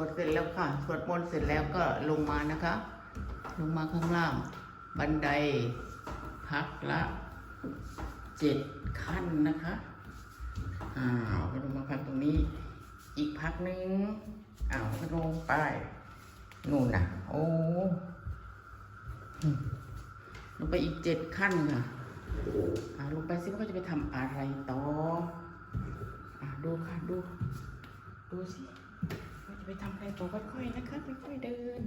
วดเสร็จแล้วค่ะสวดมนต์เสร็จแล้วก็ลงมานะคะ ลงมาข้างล่าง บันไดพักละเจ็ดขั้นนะคะอ้าวก็ลงมาพักตรงนี้ อีกพักนึงอ้าวก็ลงไปนู่นน่ะ โอ้ลงไปอีกเจ็ดขั้นค่ะอ่าลงไปสิว่าจะไปทำอะไรต่ออ่าดูค่ะดู ดูสิ ไปทำอะไรต่อค่อยๆนะคะค่อยๆเดิน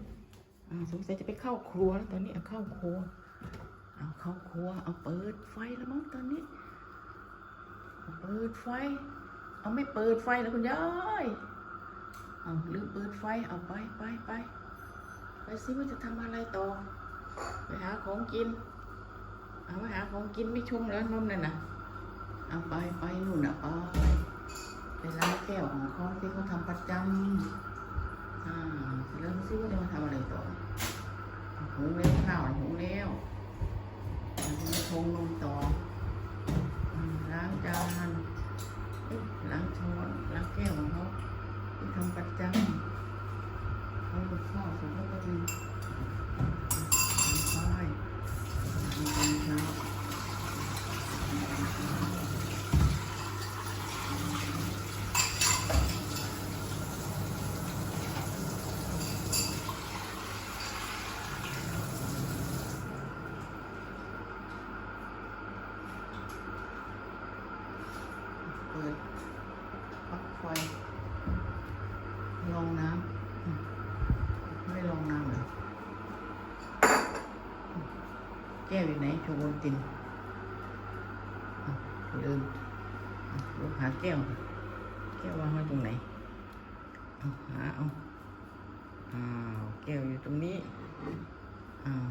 อ่าสงสัยจะไปเข้าครัวแล้วตอนนี้เอาเข้าครัวเอาเข้าครัวเอาเปิดไฟแล้วมั้งตอนนี้เปิดไฟ เอาไม่เปิดไฟแล้วคุณยายเอาลืมเปิดไฟเอาไปไปไปไปสิว่าจะทำอะไรต่อไปหาของกินเอาไปหาของกินไม่ชงแล้วนมนั่นน่ะเอาไปไปนู่นน่ะไปไปล้างแก้วของเขาที่เขาทำประจำ อ่าเร็จแล้วซิว่าจะมาทำอะไรต่อหุงแล้วข้าวหุงแล้วจะมาชงนมต่ออล้างจานเอ้ยล้างช้อนล้างแก้วของเขาที่ทำประจำเขาข้าวสมก็จะดีไปทำตอนเช้า เปิดปลั๊กไฟ ลองน้ำไม่ลองน้ำเหรอแก้วอยู่ไหนโชว์บนตินอะลืมอะลูกหาแก้ว แก้ววางไว้ตรงไหนเอาหาเอาอ้าวแก้วอยู่ตรงนี้อ้าว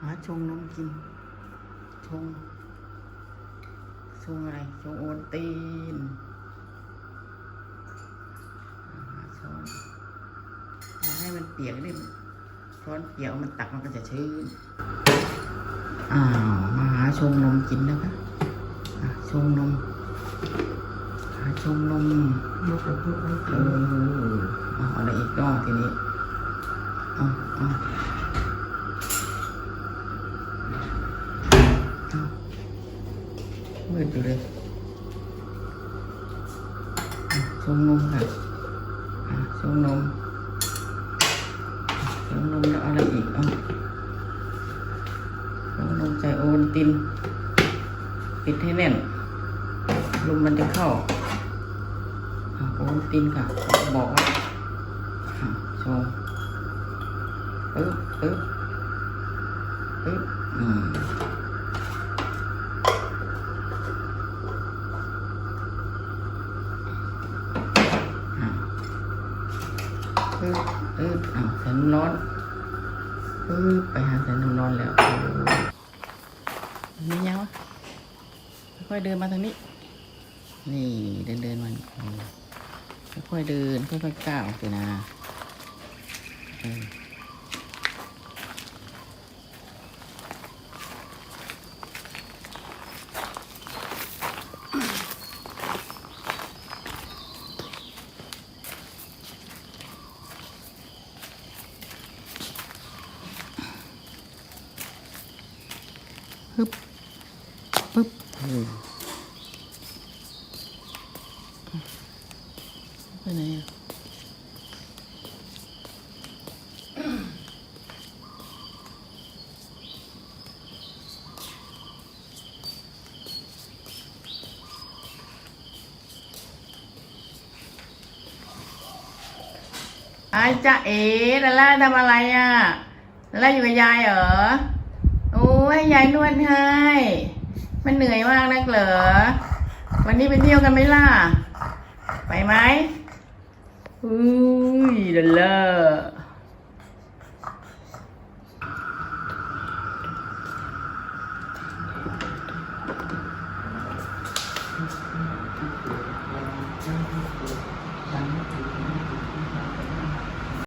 หาชงนมกินชง ชงอะไรชงโอนตีนอาหาช้อนอย่าให้มันเปียกดิช้อนเปียกเอามันตักมันก็จะชื้น อ้าวมาหาชงนมกินนะคะอะชงนมหาชงนมยกกระปุกให้เออเอาอะไรอีกก็ทีนี้ เอาเอาเอา ดูเลยชงนมค่ะอะชงนมชงนมแล้วอะไรอีกเอาชงนมใส่โอวัลติน ปิดให้แน่น ลมมันจะเข้าโอวัลตินค่ะ บอกว่าชงปึ๊บปึ๊บปึ๊บอืมอะปึ๊ บปึ๊บอะใส่น้ำร้อนปึ๊บไปหาแสงน้ำร้อนแล้วนี่ยังวะค่อยเดินมาทางนี้ นี่เดินเดินมันค่อยเดินค่อยๆก้าวไปนะ เออฮึบปึ๊บไปไหนอะไอ้จ๊ะเอ๋ดาล่าทำอะไรอะดาล่าอยู่กับยายเหรอ โอ้ยยายนวดให้ มันเหนื่อยมากนักเหรอ วันนี้ไปเที่ยวกันไหมล่ะ ไปไหมอุ้ยเดลเลอร์